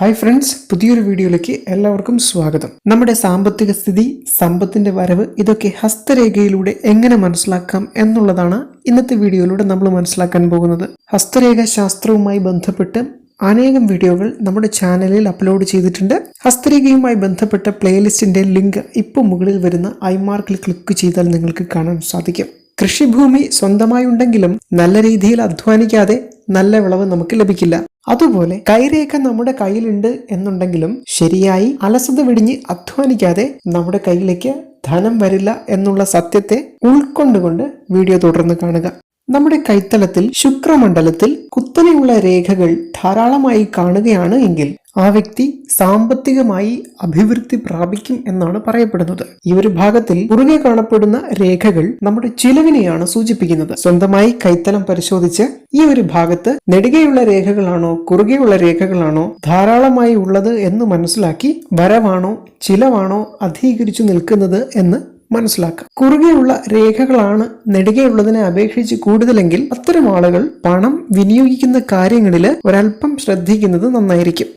Hi friends പുതിയൊരു വീഡിയോയിലേക്ക് എല്ലാവർക്കും സ്വാഗതം. നമ്മുടെ സാമ്പത്തിക സ്ഥിതി സമ്പത്തിന്റെ വരവ് ഇതൊക്കെ ഹസ്തരേഖയിലൂടെ എങ്ങനെ മനസ്സിലാക്കാം എന്നുള്ളതാണ് ഇന്നത്തെ വീഡിയോയിലൂടെ നമ്മൾ മനസ്സിലാക്കാൻ പോകുന്നത്. ഹസ്തരേഖ ശാസ്ത്രവുമായി ബന്ധപ്പെട്ട് അനേകം വീഡിയോകൾ നമ്മുടെ ചാനലിൽ അപ്ലോഡ് ചെയ്തിട്ടുണ്ട്. ഹസ്തരേഖയുമായി ബന്ധപ്പെട്ട പ്ലേലിസ്റ്റിന്റെ ലിങ്ക് ഇപ്പോൾ മുകളിൽ വരുന്ന ഐ മാർക്കിൽ ക്ലിക്ക് ചെയ്താൽ നിങ്ങൾക്ക് കാണാൻ സാധിക്കും. കൃഷിഭൂമി സ്വന്തമായി ഉണ്ടെങ്കിലും നല്ല രീതിയിൽ അധ്വാനിക്കാതെ നല്ല വിളവ് നമുക്ക് ലഭിക്കില്ല. അതുപോലെ കൈരേഖ നമ്മുടെ കയ്യിലുണ്ട് എന്നുണ്ടെങ്കിലും ശരിയായി അലസത വെടിഞ്ഞ് അധ്വാനിക്കാതെ നമ്മുടെ കയ്യിലേക്ക് ധനം വരില്ല എന്നുള്ള സത്യത്തെ ഉൾക്കൊണ്ടുകൊണ്ട് വീഡിയോ തുടർന്ന് കാണുക. നമ്മുടെ കൈത്തലത്തിൽ ശുക്രമണ്ഡലത്തിൽ കുത്തനെയുള്ള രേഖകൾ ധാരാളമായി കാണുകയാണ് എങ്കിൽ ആ വ്യക്തി സാമ്പത്തികമായി അഭിവൃദ്ധി പ്രാപിക്കും എന്നാണ് പറയപ്പെടുന്നത്. ഈ ഒരു ഭാഗത്തിൽ പുറകെ കാണപ്പെടുന്ന രേഖകൾ നമ്മുടെ ചിലവിനെയാണ് സൂചിപ്പിക്കുന്നത്. സ്വന്തമായി കൈത്തലം പരിശോധിച്ച് ഈ ഒരു ഭാഗത്ത് നെടുകെയുള്ള രേഖകളാണോ കുറുകെയുള്ള രേഖകളാണോ ധാരാളമായി ഉള്ളത് എന്ന് മനസ്സിലാക്കി വരവാണോ ചിലവാണോ അധികരിച്ചു നിൽക്കുന്നത് എന്ന് മനസ്സിലാക്കാം. കുറുകെയുള്ള രേഖകളാണ് നെടുകെയുള്ളതിനെ അപേക്ഷിച്ച് കൂടുതലെങ്കിൽ അത്തരം ആളുകൾ പണം വിനിയോഗിക്കുന്ന കാര്യങ്ങളിൽ ഒരല്പം ശ്രദ്ധിക്കുന്നത് നന്നായിരിക്കും.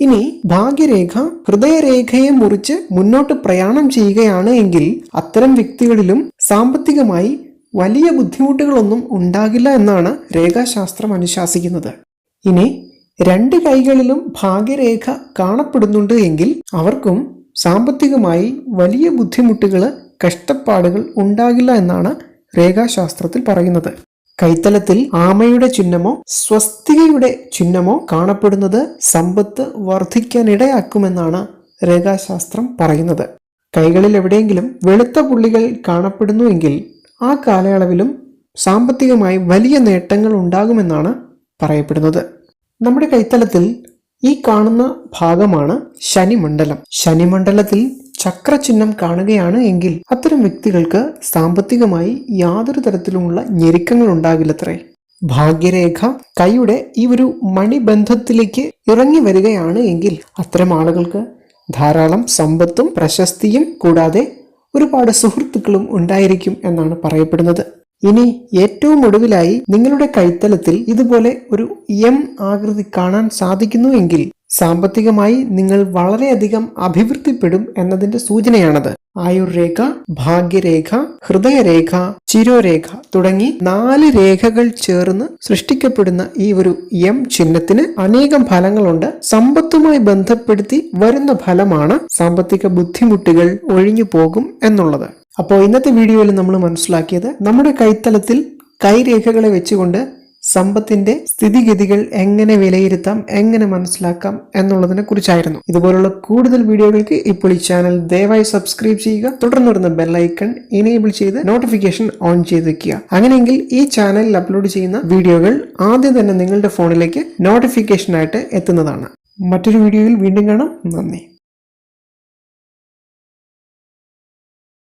ഇനി ഭാഗ്യരേഖ ഹൃദയരേഖയെ മുറിച്ച് മുന്നോട്ട് പ്രയാണം ചെയ്യുകയാണ് എങ്കിൽ അത്തരം വ്യക്തികളിലും സാമ്പത്തികമായി വലിയ ബുദ്ധിമുട്ടുകളൊന്നും ഉണ്ടാകില്ല എന്നാണ് രേഖാശാസ്ത്രം അനുശാസിക്കുന്നത്. ഇനി രണ്ട് കൈകളിലും ഭാഗ്യരേഖ കാണപ്പെടുന്നുണ്ട് എങ്കിൽ അവർക്കും സാമ്പത്തികമായി വലിയ ബുദ്ധിമുട്ടുകൾ കഷ്ടപ്പാടുകൾ ഉണ്ടാകില്ല എന്നാണ് രേഖാശാസ്ത്രത്തിൽ പറയുന്നത്. കൈത്തലത്തിൽ ആമയുടെ ചിഹ്നമോ സ്വസ്തികയുടെ ചിഹ്നമോ കാണപ്പെടുന്നത് സമ്പത്ത് വർദ്ധിക്കാനിടയാക്കുമെന്നാണ് രേഖാശാസ്ത്രം പറയുന്നത്. കൈകളിൽ എവിടെയെങ്കിലും വെളുത്ത പുള്ളികൾ കാണപ്പെടുന്നുവെങ്കിൽ ആ കാലയളവിലും സാമ്പത്തികമായി വലിയ നേട്ടങ്ങൾ ഉണ്ടാകുമെന്നാണ് പറയപ്പെടുന്നത്. നമ്മുടെ കൈത്തലത്തിൽ ഈ കാണുന്ന ഭാഗമാണ് ശനിമണ്ഡലം. ശനിമണ്ഡലത്തിൽ ചക്രചിഹ്നം കാണുകയാണ് എങ്കിൽ അത്തരം വ്യക്തികൾക്ക് സാമ്പത്തികമായി യാതൊരു തരത്തിലുമുള്ള ഞെരുക്കങ്ങൾ ഉണ്ടാകില്ലത്രേ. ഭാഗ്യരേഖ കൈയുടെ ഈ ഒരു മണിബന്ധത്തിലേക്ക് ഇറങ്ങി വരികയാണ് എങ്കിൽ അത്തരം ആളുകൾക്ക് ധാരാളം സമ്പത്തും പ്രശസ്തിയും കൂടാതെ ഒരുപാട് സുഹൃത്തുക്കളും ഉണ്ടായിരിക്കും എന്നാണ് പറയപ്പെടുന്നത്. ഇനി ഏറ്റവും ഒടുവിലായി നിങ്ങളുടെ കൈത്തലത്തിൽ ഇതുപോലെ ഒരു എം ആകൃതി കാണാൻ സാധിക്കുന്നു എങ്കിൽ സാമ്പത്തികമായി നിങ്ങൾ വളരെയധികം അഭിവൃദ്ധിപ്പെടും എന്നതിന്റെ സൂചനയാണത്. ആയുർരേഖ ഭാഗ്യരേഖ ഹൃദയരേഖ ചിരോരേഖ തുടങ്ങി നാല് രേഖകൾ ചേർന്ന് സൃഷ്ടിക്കപ്പെടുന്ന ഈ ഒരു എം ചിഹ്നത്തിന് അനേകം ഫലങ്ങളുണ്ട്. സമ്പത്തുമായി ബന്ധപ്പെടുത്തി വരുന്ന ഫലമാണ് സാമ്പത്തിക ബുദ്ധിമുട്ടുകൾ ഒഴിഞ്ഞു പോകും എന്നുള്ളത്. അപ്പോൾ ഇന്നത്തെ വീഡിയോയിൽ നമ്മൾ മനസ്സിലാക്കിയത് നമ്മുടെ കൈത്തലത്തിൽ കൈരേഖകളെ വെച്ചുകൊണ്ട് സമ്പത്തിന്റെ സ്ഥിതിഗതികൾ എങ്ങനെ വിലയിരുത്താം എങ്ങനെ മനസ്സിലാക്കാം എന്നുള്ളതിനെ കുറിച്ചായിരുന്നു ഇതുപോലുള്ള കൂടുതൽ വീഡിയോകൾക്ക് ഇപ്പോൾ ഈ ചാനൽ ദയവായി സബ്സ്ക്രൈബ് ചെയ്യുക തുടർന്ന് വരുന്ന ബെല്ലൈക്കൺ എനേബിൾ ചെയ്ത് നോട്ടിഫിക്കേഷൻ ഓൺ ചെയ്ത് വെക്കുക. അങ്ങനെയെങ്കിൽ ഈ ചാനലിൽ അപ്ലോഡ് ചെയ്യുന്ന വീഡിയോകൾ ആദ്യം തന്നെ നിങ്ങളുടെ ഫോണിലേക്ക് നോട്ടിഫിക്കേഷനായിട്ട് എത്തുന്നതാണ്. മറ്റൊരു വീഡിയോയിൽ വീണ്ടും കാണാം. നന്ദി.